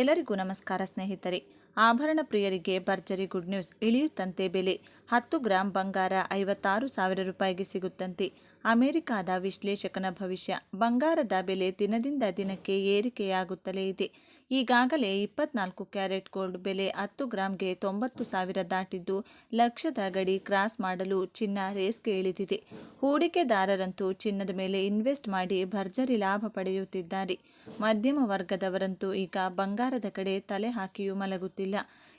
ಎಲ್ಲರಿಗೂ ನಮಸ್ಕಾರ ಸ್ನೇಹಿತರೆ. ಆಭರಣ ಪ್ರಿಯರಿಗೆ ಭರ್ಜರಿ ಗುಡ್ ನ್ಯೂಸ್. ಇಳಿಯುತ್ತಂತೆ ಬೆಲೆ. ಹತ್ತು ಗ್ರಾಂ ಬಂಗಾರ ಐವತ್ತಾರು ಸಾವಿರ ರೂಪಾಯಿಗೆ ಸಿಗುತ್ತಂತೆ. ಅಮೆರಿಕಾದ ವಿಶ್ಲೇಷಕನ ಭವಿಷ್ಯ. ಬಂಗಾರದ ಬೆಲೆ ದಿನದಿಂದ ದಿನಕ್ಕೆ ಏರಿಕೆಯಾಗುತ್ತಲೇ ಇದೆ. ಈಗಾಗಲೇ ಇಪ್ಪತ್ನಾಲ್ಕು ಕ್ಯಾರೆಟ್ ಗೋಲ್ಡ್ ಬೆಲೆ ಹತ್ತು ಗ್ರಾಂಗೆ ತೊಂಬತ್ತು ಸಾವಿರ ದಾಟಿದ್ದು, ಲಕ್ಷದ ಗಡಿ ಕ್ರಾಸ್ ಮಾಡಲು ಚಿನ್ನ ರೇಸ್ಗೆ ಇಳಿದಿದೆ. ಹೂಡಿಕೆದಾರರಂತೂ ಚಿನ್ನದ ಮೇಲೆ ಇನ್ವೆಸ್ಟ್ ಮಾಡಿ ಭರ್ಜರಿ ಲಾಭ ಪಡೆಯುತ್ತಿದ್ದಾರೆ. ಮಧ್ಯಮ ವರ್ಗದವರಂತೂ ಈಗ ಬಂಗಾರದ ಕಡೆ ತಲೆ ಹಾಕಿಯೂ ಮಲಗುತ್ತಿಲ್ಲ.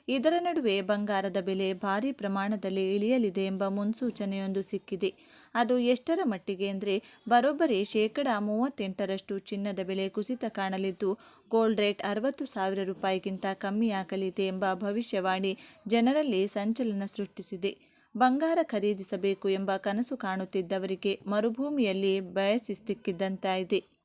ಇದರ ನಡುವೆ ಬಂಗಾರದ ಬೆಲೆ ಭಾರೀ ಪ್ರಮಾಣದಲ್ಲಿ ಇಳಿಯಲಿದೆ ಎಂಬ ಮುನ್ಸೂಚನೆಯೊಂದು ಸಿಕ್ಕಿದೆ. ಅದು ಎಷ್ಟರ ಮಟ್ಟಿಗೆ ಅಂದರೆ ಬರೋಬ್ಬರಿ ಶೇಕಡ ಮೂವತ್ತೆಂಟರಷ್ಟು ಚಿನ್ನದ ಬೆಲೆ ಕುಸಿತ ಕಾಣಲಿದ್ದು, ಗೋಲ್ಡ್ ರೇಟ್ ಅರವತ್ತು ಸಾವಿರ ರೂಪಾಯಿಗಿಂತ ಕಮ್ಮಿಯಾಗಲಿದೆ ಎಂಬ ಭವಿಷ್ಯವಾಣಿ ಜನರಲ್ಲಿ ಸಂಚಲನ ಸೃಷ್ಟಿಸಿದೆ. ಬಂಗಾರ ಖರೀದಿಸಬೇಕು ಎಂಬ ಕನಸು ಕಾಣುತ್ತಿದ್ದವರಿಗೆ ಮರುಭೂಮಿಯಲ್ಲಿ ಬಯಸಿ ಸಿಕ್ಕಿದ್ದಂತಾಗಿದೆ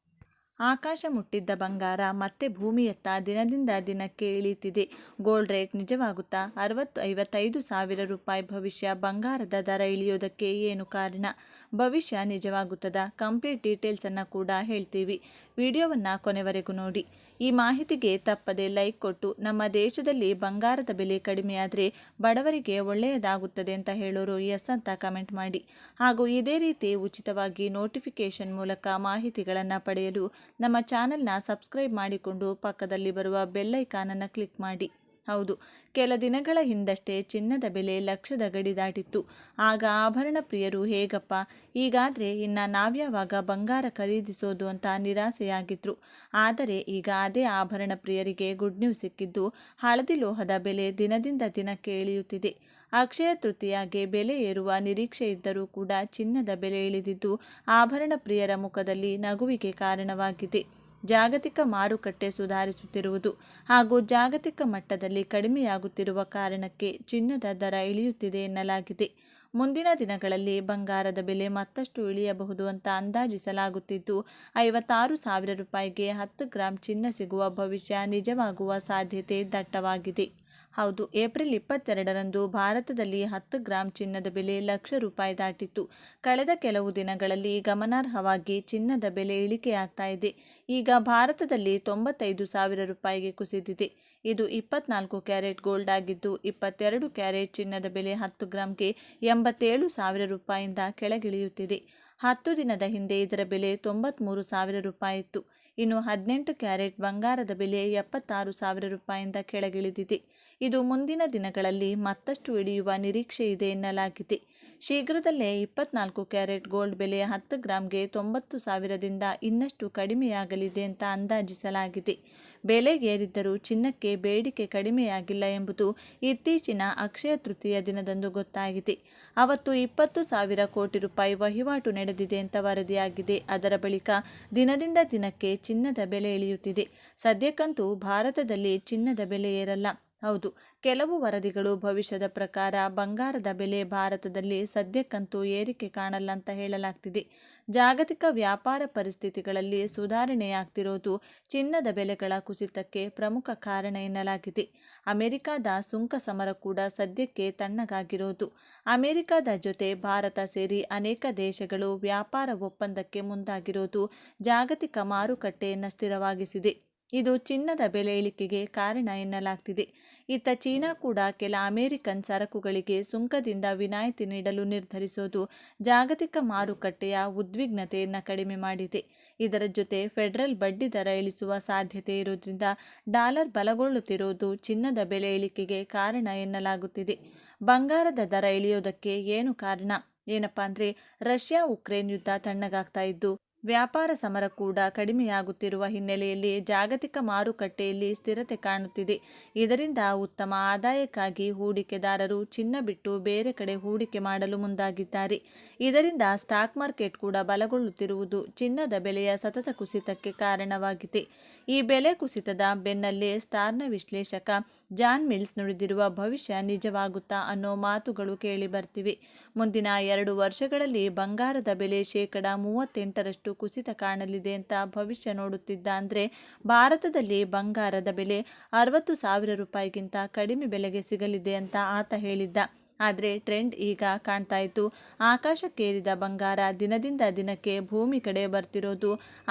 ಆಕಾಶ ಮುಟ್ಟಿದ್ದ ಬಂಗಾರ ಮತ್ತೆ ಭೂಮಿಯತ್ತ ದಿನದಿಂದ ದಿನಕ್ಕೆ ಇಳಿತಿದೆ. Gold rate ನಿಜವಾಗುತ್ತಾ? ಅರವತ್ತು, ಐವತ್ತೈದು ಸಾವಿರ ರೂಪಾಯಿ ಭವಿಷ್ಯ ಬಂಗಾರದ ದರ ಇಳಿಯೋದಕ್ಕೆ ಏನು ಕಾರಣ? ಭವಿಷ್ಯ ನಿಜವಾಗುತ್ತದ? ಕಂಪ್ಲೀಟ್ ಡೀಟೇಲ್ಸನ್ನು ಕೂಡ ಹೇಳ್ತೀವಿ. ವಿಡಿಯೋವನ್ನು ಕೊನೆವರೆಗೂ ನೋಡಿ. ಈ ಮಾಹಿತಿಗೆ ತಪ್ಪದೆ ಲೈಕ್ ಕೊಟ್ಟು ನಮ್ಮ ದೇಶದಲ್ಲಿ ಬಂಗಾರದ ಬೆಲೆ ಕಡಿಮೆಯಾದರೆ ಬಡವರಿಗೆ ಒಳ್ಳೆಯದಾಗುತ್ತದೆ ಅಂತ ಹೇಳೋರು ಎಸ್ ಅಂತ ಕಮೆಂಟ್ ಮಾಡಿ. ಹಾಗೂ ಇದೇ ರೀತಿ ಉಚಿತವಾಗಿ ನೋಟಿಫಿಕೇಶನ್ ಮೂಲಕ ಮಾಹಿತಿಗಳನ್ನು ಪಡೆಯಲು ನಮ್ಮ ಚಾನೆಲ್ನ ಸಬ್ಸ್ಕ್ರೈಬ್ ಮಾಡಿಕೊಂಡು ಪಕ್ಕದಲ್ಲಿ ಬರುವ ಬೆಲ್ಲೈಕಾನನ್ನು ಕ್ಲಿಕ್ ಮಾಡಿ. ಹೌದು. ಕೆಲ ದಿನಗಳ ಹಿಂದಷ್ಟೇ ಚಿನ್ನದ ಬೆಲೆ ಲಕ್ಷದ ಗಡಿ ದಾಟಿತ್ತು. ಆಗ ಆಭರಣ ಪ್ರಿಯರು, ಹೇಗಪ್ಪ? ಈಗಾದರೆ ಇನ್ನು ನಾವ್ಯಾವಾಗ ಬಂಗಾರ ಖರೀದಿಸೋದು ಅಂತ ನಿರಾಸೆಯಾಗಿದ್ರು. ಆದರೆ ಈಗ ಅದೇ ಆಭರಣ ಪ್ರಿಯರಿಗೆ ಗುಡ್ ನ್ಯೂಸ್ ಸಿಕ್ಕಿದ್ದು ಹಳದಿ ಲೋಹದ ಬೆಲೆ ದಿನದಿಂದ ದಿನಕ್ಕೆ ಇಳಿಯುತ್ತಿದೆ. ಅಕ್ಷಯ ತೃತೀಯಾಗೆ ಬೆಲೆ ಏರುವ ನಿರೀಕ್ಷೆ ಇದ್ದರೂ ಕೂಡ ಚಿನ್ನದ ಬೆಲೆ ಇಳಿದಿದ್ದು ಆಭರಣ ಪ್ರಿಯರ ಮುಖದಲ್ಲಿ ನಗುವಿಗೆ ಕಾರಣವಾಗಿದೆ. ಜಾಗತಿಕ ಮಾರುಕಟ್ಟೆ ಸುಧಾರಿಸುತ್ತಿರುವುದು ಹಾಗೂ ಜಾಗತಿಕ ಮಟ್ಟದಲ್ಲಿ ಕಡಿಮೆಯಾಗುತ್ತಿರುವ ಕಾರಣಕ್ಕೆ ಚಿನ್ನದ ದರ ಇಳಿಯುತ್ತಿದೆ ಎನ್ನಲಾಗಿದೆ. ಮುಂದಿನ ದಿನಗಳಲ್ಲಿ ಬಂಗಾರದ ಬೆಲೆ ಮತ್ತಷ್ಟು ಇಳಿಯಬಹುದು ಅಂತ ಅಂದಾಜಿಸಲಾಗುತ್ತಿದ್ದು, ಐವತ್ತಾರು ಸಾವಿರ ರೂಪಾಯಿಗೆ ಹತ್ತು ಗ್ರಾಂ ಚಿನ್ನ ಸಿಗುವ ಭವಿಷ್ಯ ನಿಜವಾಗುವ ಸಾಧ್ಯತೆ ದಟ್ಟವಾಗಿದೆ. ಹೌದು, ಏಪ್ರಿಲ್ ಇಪ್ಪತ್ತೆರಡರಂದು ಭಾರತದಲ್ಲಿ ಹತ್ತು ಗ್ರಾಂ ಚಿನ್ನದ ಬೆಲೆ ಲಕ್ಷ ರೂಪಾಯಿ ದಾಟಿತ್ತು. ಕಳೆದ ಕೆಲವು ದಿನಗಳಲ್ಲಿ ಗಮನಾರ್ಹವಾಗಿ ಚಿನ್ನದ ಬೆಲೆ ಇಳಿಕೆಯಾಗ್ತಾ ಇದೆ. ಈಗ ಭಾರತದಲ್ಲಿ ತೊಂಬತ್ತೈದು ಸಾವಿರ ರೂಪಾಯಿಗೆ ಕುಸಿದಿದೆ. ಇದು ಇಪ್ಪತ್ನಾಲ್ಕು ಕ್ಯಾರೆಟ್ ಗೋಲ್ಡ್ ಆಗಿದ್ದು, ಇಪ್ಪತ್ತೆರಡು ಕ್ಯಾರೆಟ್ ಚಿನ್ನದ ಬೆಲೆ ಹತ್ತು ಗ್ರಾಂಗೆ ಎಂಬತ್ತೇಳು ಸಾವಿರ ರೂಪಾಯಿಯಿಂದ ಕೆಳಗಿಳಿಯುತ್ತಿದೆ. ಹತ್ತು ದಿನದ ಹಿಂದೆ ಇದರ ಬೆಲೆ ತೊಂಬತ್ತ್ಮೂರು ಸಾವಿರ ರೂಪಾಯಿ ಇತ್ತು ಇನ್ನು ಹದಿನೆಂಟು ಕ್ಯಾರೆಟ್ ಬಂಗಾರದ ಬೆಲೆ ಎಪ್ಪತ್ತಾರು ಸಾವಿರ ರೂಪಾಯಿಂದ ಕೆಳಗಿಳಿದಿದೆ. ಇದು ಮುಂದಿನ ದಿನಗಳಲ್ಲಿ ಮತ್ತಷ್ಟು ಇಳಿಯುವ ನಿರೀಕ್ಷೆ ಇದೆ ಎನ್ನಲಾಗಿದೆ. ಶೀಘ್ರದಲ್ಲೇ ಇಪ್ಪತ್ನಾಲ್ಕು ಕ್ಯಾರೆಟ್ ಗೋಲ್ಡ್ ಬೆಲೆ ಹತ್ತು ಗ್ರಾಂಗೆ ತೊಂಬತ್ತು ಸಾವಿರದಿಂದ ಇನ್ನಷ್ಟು ಕಡಿಮೆಯಾಗಲಿದೆ ಅಂತ ಅಂದಾಜಿಸಲಾಗಿದೆ. ಬೆಲೆಗೇರಿದ್ದರೂ ಚಿನ್ನಕ್ಕೆ ಬೇಡಿಕೆ ಕಡಿಮೆಯಾಗಿಲ್ಲ ಎಂಬುದು ಇತ್ತೀಚಿನ ಅಕ್ಷಯ ತೃತೀಯ ದಿನದಂದು ಗೊತ್ತಾಗಿದೆ. ಅವತ್ತು ಇಪ್ಪತ್ತು ಸಾವಿರ ಕೋಟಿ ರೂಪಾಯಿ ವಹಿವಾಟು ನಡೆದಿದೆ ಅಂತ ವರದಿಯಾಗಿದೆ. ಅದರ ಬಳಿಕ ದಿನದಿಂದ ದಿನಕ್ಕೆ ಚಿನ್ನದ ಬೆಲೆ ಇಳಿಯುತ್ತಿದೆ. ಸದ್ಯಕ್ಕಂತೂ ಭಾರತದಲ್ಲಿ ಚಿನ್ನದ ಬೆಲೆ ಏರಲ್ಲ. ಹೌದು. ಕೆಲವು ವರದಿಗಳು ಭವಿಷ್ಯದ ಪ್ರಕಾರ ಬಂಗಾರದ ಬೆಲೆ ಭಾರತದಲ್ಲಿ ಸದ್ಯಕ್ಕಂತೂ ಏರಿಕೆ ಕಾಣಲ್ಲ ಅಂತ ಹೇಳಲಾಗ್ತಿದೆ. ಜಾಗತಿಕ ವ್ಯಾಪಾರ ಪರಿಸ್ಥಿತಿಗಳಲ್ಲಿ ಸುಧಾರಣೆಯಾಗ್ತಿರೋದು ಚಿನ್ನದ ಬೆಲೆಗಳ ಕುಸಿತಕ್ಕೆ ಪ್ರಮುಖ ಕಾರಣ ಎನ್ನಲಾಗಿದೆ. ಅಮೆರಿಕದ ಸುಂಕ ಸಮರ ಕೂಡ ಸದ್ಯಕ್ಕೆ ತಣ್ಣಗಾಗಿರೋದು. ಅಮೆರಿಕದ ಜೊತೆ ಭಾರತ ಸೇರಿ ಅನೇಕ ದೇಶಗಳು ವ್ಯಾಪಾರ ಒಪ್ಪಂದಕ್ಕೆ ಮುಂದಾಗಿರೋದು ಜಾಗತಿಕ ಮಾರುಕಟ್ಟೆಯನ್ನು ಸ್ಥಿರವಾಗಿಸಿದೆ. ಇದು ಚಿನ್ನದ ಬೆಲೆ ಇಳಿಕೆಗೆ ಕಾರಣ ಎನ್ನಲಾಗ್ತಿದೆ. ಇತ್ತ ಚೀನಾ ಕೂಡ ಕೆಲ ಅಮೆರಿಕನ್ ಸರಕುಗಳಿಗೆ ಸುಂಕದಿಂದ ವಿನಾಯಿತಿ ನೀಡಲು ನಿರ್ಧರಿಸೋದು ಜಾಗತಿಕ ಮಾರುಕಟ್ಟೆಯ ಉದ್ವಿಗ್ನತೆಯನ್ನು ಕಡಿಮೆ ಮಾಡಿದೆ. ಇದರ ಜೊತೆ ಫೆಡರಲ್ ಬಡ್ಡಿ ದರ ಇಳಿಸುವ ಸಾಧ್ಯತೆ ಇರುವುದರಿಂದ ಡಾಲರ್ ಬಲಗೊಳ್ಳುತ್ತಿರುವುದು ಚಿನ್ನದ ಬೆಲೆ ಇಳಿಕೆಗೆ ಕಾರಣ ಎನ್ನಲಾಗುತ್ತಿದೆ. ಬಂಗಾರದ ದರ ಇಳಿಯೋದಕ್ಕೆ ಏನು ಕಾರಣ? ಏನಪ್ಪಾ ಅಂದರೆ ರಷ್ಯಾ ಉಕ್ರೇನ್ ಯುದ್ಧ ತಣ್ಣಗಾಗ್ತಾ ಇದ್ದು ವ್ಯಾಪಾರ ಸಮರ ಕೂಡ ಕಡಿಮೆಯಾಗುತ್ತಿರುವ ಹಿನ್ನೆಲೆಯಲ್ಲಿ ಜಾಗತಿಕ ಮಾರುಕಟ್ಟೆಯಲ್ಲಿ ಸ್ಥಿರತೆ ಕಾಣುತ್ತಿದೆ. ಇದರಿಂದ ಉತ್ತಮ ಆದಾಯಕ್ಕಾಗಿ ಹೂಡಿಕೆದಾರರು ಚಿನ್ನ ಬಿಟ್ಟು ಬೇರೆ ಕಡೆ ಹೂಡಿಕೆ ಮಾಡಲು ಮುಂದಾಗಿದ್ದಾರೆ. ಇದರಿಂದ ಸ್ಟಾಕ್ ಮಾರ್ಕೆಟ್ ಕೂಡ ಬಲಗೊಳ್ಳುತ್ತಿರುವುದು ಚಿನ್ನದ ಬೆಲೆಯ ಸತತ ಕುಸಿತಕ್ಕೆ ಕಾರಣವಾಗಿದೆ. ಈ ಬೆಲೆ ಕುಸಿತದ ಬೆನ್ನಲ್ಲೇ ಸ್ಟಾರ್ನ ವಿಶ್ಲೇಷಕ ಜಾನ್ ಮಿಲ್ಸ್ ನುಡಿದಿರುವ ಭವಿಷ್ಯ ನಿಜವಾಗುತ್ತಾ ಅನ್ನೋ ಮಾತುಗಳು ಕೇಳಿ ಬರ್ತಿವೆ. ಮುಂದಿನ ಎರಡು ವರ್ಷಗಳಲ್ಲಿ ಬಂಗಾರದ ಬೆಲೆ ಶೇಕಡ ಮೂವತ್ತೆಂಟರಷ್ಟು ಕುಸಿತ ಕಾಣಲಿದೆ ಅಂತ ಭವಿಷ್ಯ ನೋಡುತ್ತಿದ್ದ ಅಂದರೆ ಭಾರತದಲ್ಲಿ ಬಂಗಾರದ ಬೆಲೆ ಅರವತ್ತು ಸಾವಿರ ರೂಪಾಯಿಗಿಂತ ಕಡಿಮೆ ಬೆಲೆಗೆ ಸಿಗಲಿದೆ ಅಂತ ಆತ ಹೇಳಿದ್ದ. ಆದರೆ ಟ್ರೆಂಡ್ ಈಗ ಕಾಣ್ತಾ ಇತ್ತು. ಆಕಾಶಕ್ಕೇರಿದ ಬಂಗಾರ ದಿನದಿಂದ ದಿನಕ್ಕೆ ಭೂಮಿ ಕಡೆ ಬರ್ತಿರೋದು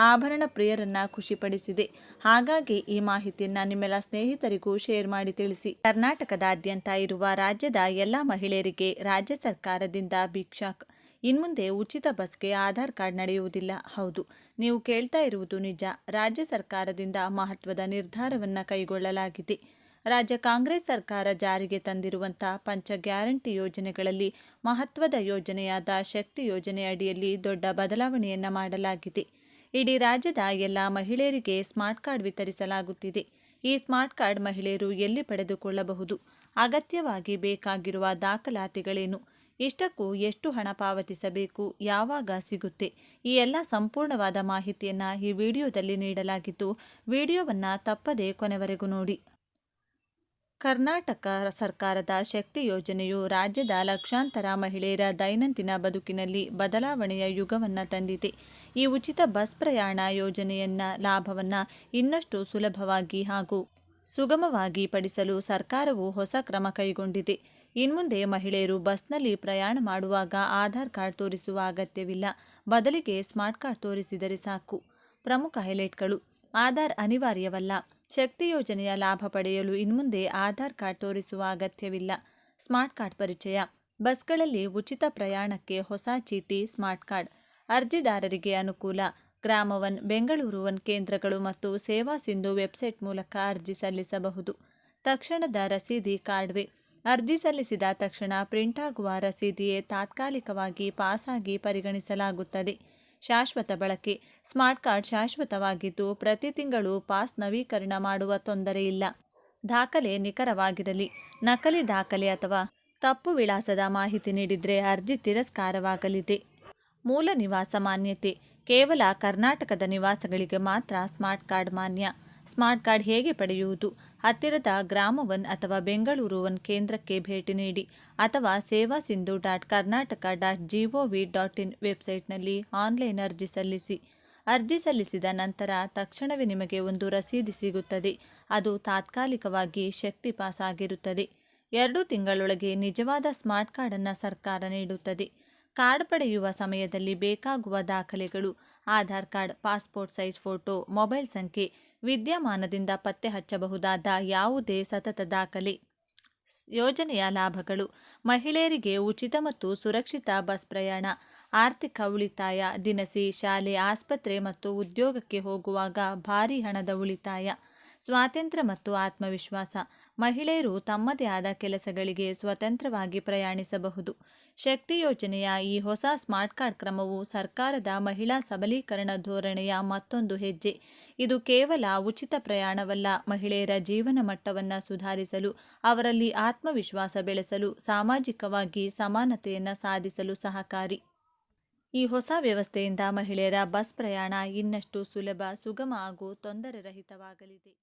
ಆಭರಣ ಪ್ರಿಯರನ್ನ ಖುಷಿಪಡಿಸಿದೆ. ಹಾಗಾಗಿ ಈ ಮಾಹಿತಿಯನ್ನ ನಿಮ್ಮೆಲ್ಲ ಸ್ನೇಹಿತರಿಗೂ ಶೇರ್ ಮಾಡಿ ತಿಳಿಸಿ. ಕರ್ನಾಟಕದಾದ್ಯಂತ ಇರುವ ರಾಜ್ಯದ ಎಲ್ಲ ಮಹಿಳೆಯರಿಗೆ ರಾಜ್ಯ ಸರ್ಕಾರದಿಂದ ಭಿಕ್ಷಾಕ್ ಇನ್ಮುಂದೆ ಉಚಿತ ಬಸ್ಗೆ ಆಧಾರ್ ಕಾರ್ಡ್ ನಡೆಯುವುದಿಲ್ಲ. ಹೌದು, ನೀವು ಕೇಳ್ತಾ ಇರುವುದು ನಿಜ. ರಾಜ್ಯ ಸರ್ಕಾರದಿಂದ ಮಹತ್ವದ ನಿರ್ಧಾರವನ್ನ ಕೈಗೊಳ್ಳಲಾಗಿದೆ. ರಾಜ್ಯ ಕಾಂಗ್ರೆಸ್ ಸರ್ಕಾರ ಜಾರಿಗೆ ತಂದಿರುವಂಥ ಪಂಚ ಗ್ಯಾರಂಟಿ ಯೋಜನೆಗಳಲ್ಲಿ ಮಹತ್ವದ ಯೋಜನೆಯಾದ ಶಕ್ತಿ ಯೋಜನೆ ಅಡಿಯಲ್ಲಿ ದೊಡ್ಡ ಬದಲಾವಣೆಯನ್ನು ಮಾಡಲಾಗಿದೆ. ಇಡೀ ರಾಜ್ಯದ ಎಲ್ಲ ಮಹಿಳೆಯರಿಗೆ ಸ್ಮಾರ್ಟ್ ಕಾರ್ಡ್ ವಿತರಿಸಲಾಗುತ್ತಿದೆ. ಈ ಸ್ಮಾರ್ಟ್ ಕಾರ್ಡ್ ಮಹಿಳೆಯರು ಎಲ್ಲಿ ಪಡೆದುಕೊಳ್ಳಬಹುದು? ಅಗತ್ಯವಾಗಿ ಬೇಕಾಗಿರುವ ದಾಖಲಾತಿಗಳೇನು? ಇಷ್ಟಕ್ಕೂ ಎಷ್ಟು ಹಣ ಪಾವತಿಸಬೇಕು? ಯಾವಾಗ ಸಿಗುತ್ತೆ? ಈ ಎಲ್ಲ ಸಂಪೂರ್ಣವಾದ ಮಾಹಿತಿಯನ್ನು ಈ ವಿಡಿಯೋದಲ್ಲಿ ನೀಡಲಾಗಿದ್ದು, ವಿಡಿಯೋವನ್ನು ತಪ್ಪದೇ ಕೊನೆವರೆಗೂ ನೋಡಿ. ಕರ್ನಾಟಕ ಸರ್ಕಾರದ ಶಕ್ತಿ ಯೋಜನೆಯು ರಾಜ್ಯದ ಲಕ್ಷಾಂತರ ಮಹಿಳೆಯರ ದೈನಂದಿನ ಬದುಕಿನಲ್ಲಿ ಬದಲಾವಣೆಯ ಯುಗವನ್ನು ತಂದಿದೆ. ಈ ಉಚಿತ ಬಸ್ ಪ್ರಯಾಣ ಯೋಜನೆಯನ್ನ ಲಾಭವನ್ನು ಇನ್ನಷ್ಟು ಸುಲಭವಾಗಿ ಹಾಗೂ ಸುಗಮವಾಗಿ ಪಡಿಸಲು ಸರ್ಕಾರವು ಹೊಸ ಕ್ರಮ ಕೈಗೊಂಡಿದೆ. ಇನ್ಮುಂದೆ ಮಹಿಳೆಯರು ಬಸ್ನಲ್ಲಿ ಪ್ರಯಾಣ ಮಾಡುವಾಗ ಆಧಾರ್ ಕಾರ್ಡ್ ತೋರಿಸುವ ಅಗತ್ಯವಿಲ್ಲ. ಬದಲಿಗೆ ಸ್ಮಾರ್ಟ್ ಕಾರ್ಡ್ ತೋರಿಸಿದರೆ ಸಾಕು. ಪ್ರಮುಖ ಹೈಲೈಟ್ಗಳು. ಆಧಾರ್ ಅನಿವಾರ್ಯವಲ್ಲ. ಶಕ್ತಿ ಯೋಜನೆಯ ಲಾಭ ಪಡೆಯಲು ಇನ್ಮುಂದೆ ಆಧಾರ್ ಕಾರ್ಡ್ ತೋರಿಸುವ ಅಗತ್ಯವಿಲ್ಲ. ಸ್ಮಾರ್ಟ್ ಕಾರ್ಡ್ ಪರಿಚಯ. ಬಸ್ಗಳಲ್ಲಿ ಉಚಿತ ಪ್ರಯಾಣಕ್ಕೆ ಹೊಸ ಚೀಟಿ, ಸ್ಮಾರ್ಟ್ ಕಾರ್ಡ್. ಅರ್ಜಿದಾರರಿಗೆ ಅನುಕೂಲ. ಗ್ರಾಮ ಒನ್ ಬೆಂಗಳೂರು ಒನ್ ಕೇಂದ್ರಗಳು ಮತ್ತು ಸೇವಾ ಸಿಂಧು ವೆಬ್ಸೈಟ್ ಮೂಲಕ ಅರ್ಜಿ ಸಲ್ಲಿಸಬಹುದು. ತಕ್ಷಣದ ರಸೀದಿ ಕಾರ್ಡ್ವೆ. ಅರ್ಜಿ ಸಲ್ಲಿಸಿದ ತಕ್ಷಣ ಪ್ರಿಂಟಾಗುವ ರಸೀದಿಯೇ ತಾತ್ಕಾಲಿಕವಾಗಿ ಪಾಸಾಗಿ ಪರಿಗಣಿಸಲಾಗುತ್ತದೆ. ಶಾಶ್ವತ ಬಳಕೆ. ಸ್ಮಾರ್ಟ್ ಕಾರ್ಡ್ ಶಾಶ್ವತವಾಗಿದ್ದು ಪ್ರತಿ ತಿಂಗಳು ಪಾಸ್ ನವೀಕರಣ ಮಾಡುವ ತೊಂದರೆ ಇಲ್ಲ. ದಾಖಲೆ ನಿಖರವಾಗಿರಲಿ. ನಕಲಿ ದಾಖಲೆ ಅಥವಾ ತಪ್ಪು ವಿಳಾಸದ ಮಾಹಿತಿ ನೀಡಿದರೆ ಅರ್ಜಿ ತಿರಸ್ಕಾರವಾಗಲಿದೆ. ಮೂಲ ನಿವಾಸ ಮಾನ್ಯತೆ. ಕೇವಲ ಕರ್ನಾಟಕದ ನಿವಾಸಗಳಿಗೆ ಮಾತ್ರ ಸ್ಮಾರ್ಟ್ ಕಾರ್ಡ್ ಮಾನ್ಯ. ಸ್ಮಾರ್ಟ್ ಕಾರ್ಡ್ ಹೇಗೆ ಪಡೆಯುವುದು? ಹತ್ತಿರದ ಗ್ರಾಮ ಒನ್ ಅಥವಾ ಬೆಂಗಳೂರು ಒನ್ ಕೇಂದ್ರಕ್ಕೆ ಭೇಟಿ ನೀಡಿ ಅಥವಾ Seva Sindhu dot Karnataka dot GOV dot in ವೆಬ್ಸೈಟ್ನಲ್ಲಿ ಆನ್ಲೈನ್ ಅರ್ಜಿ ಸಲ್ಲಿಸಿ. ಅರ್ಜಿ ಸಲ್ಲಿಸಿದ ನಂತರ ತಕ್ಷಣವೇ ನಿಮಗೆ ಒಂದು ರಸೀದಿ ಸಿಗುತ್ತದೆ. ಅದು ತಾತ್ಕಾಲಿಕವಾಗಿ ಶಕ್ತಿ ಪಾಸ್ ಆಗಿರುತ್ತದೆ ಎರಡು ತಿಂಗಳೊಳಗೆ ನಿಜವಾದ ಸ್ಮಾರ್ಟ್ ಕಾರ್ಡನ್ನು ಸರ್ಕಾರ ನೀಡುತ್ತದೆ. ಕಾರ್ಡ್ ಪಡೆಯುವ ಸಮಯದಲ್ಲಿ ಬೇಕಾಗುವ ದಾಖಲೆಗಳು, Aadhaar card, passport size photo, mobile ಸಂಖ್ಯೆ, ವಿದ್ಯಮಾನದಿಂದ ಪತ್ತೆ ಹಚ್ಚಬಹುದಾದ ಯಾವುದೇ ಸತತ ದಾಖಲೆ, ಯೋಜನೆಯ ಲಾಭಗಳು, ಮಹಿಳೆಯರಿಗೆ ಉಚಿತ ಮತ್ತು ಸುರಕ್ಷಿತ ಬಸ್ ಪ್ರಯಾಣ, ಆರ್ಥಿಕ ಉಳಿತಾಯ, ದಿನಸಿ, ಶಾಲೆ, ಆಸ್ಪತ್ರೆ ಮತ್ತು ಉದ್ಯೋಗಕ್ಕೆ ಹೋಗುವಾಗ ಭಾರಿ ಹಣದ ಉಳಿತಾಯ, ಸ್ವಾತಂತ್ರ್ಯ ಮತ್ತು ಆತ್ಮವಿಶ್ವಾಸ, ಮಹಿಳೆಯರು ತಮ್ಮದೇ ಆದ ಕೆಲಸಗಳಿಗೆ ಸ್ವತಂತ್ರವಾಗಿ ಪ್ರಯಾಣಿಸಬಹುದು. ಶಕ್ತಿ ಯೋಜನೆಯ ಈ ಹೊಸ ಸ್ಮಾರ್ಟ್ ಕಾರ್ಡ್ ಕ್ರಮವು ಸರ್ಕಾರದ ಮಹಿಳಾ ಸಬಲೀಕರಣ ಧೋರಣೆಯ ಮತ್ತೊಂದು ಹೆಜ್ಜೆ. ಇದು ಕೇವಲ ಉಚಿತ ಪ್ರಯಾಣವಲ್ಲ, ಮಹಿಳೆಯರ ಜೀವನ ಮಟ್ಟವನ್ನು ಸುಧಾರಿಸಲು, ಅವರಲ್ಲಿ ಆತ್ಮವಿಶ್ವಾಸ ಬೆಳೆಸಲು, ಸಾಮಾಜಿಕವಾಗಿ ಸಮಾನತೆಯನ್ನು ಸಾಧಿಸಲು ಸಹಕಾರಿ. ಈ ಹೊಸ ವ್ಯವಸ್ಥೆಯಿಂದ ಮಹಿಳೆಯರ ಬಸ್ ಪ್ರಯಾಣ ಇನ್ನಷ್ಟು ಸುಲಭ, ಸುಗಮ ಹಾಗೂ ತೊಂದರೆ ರಹಿತವಾಗಲಿದೆ.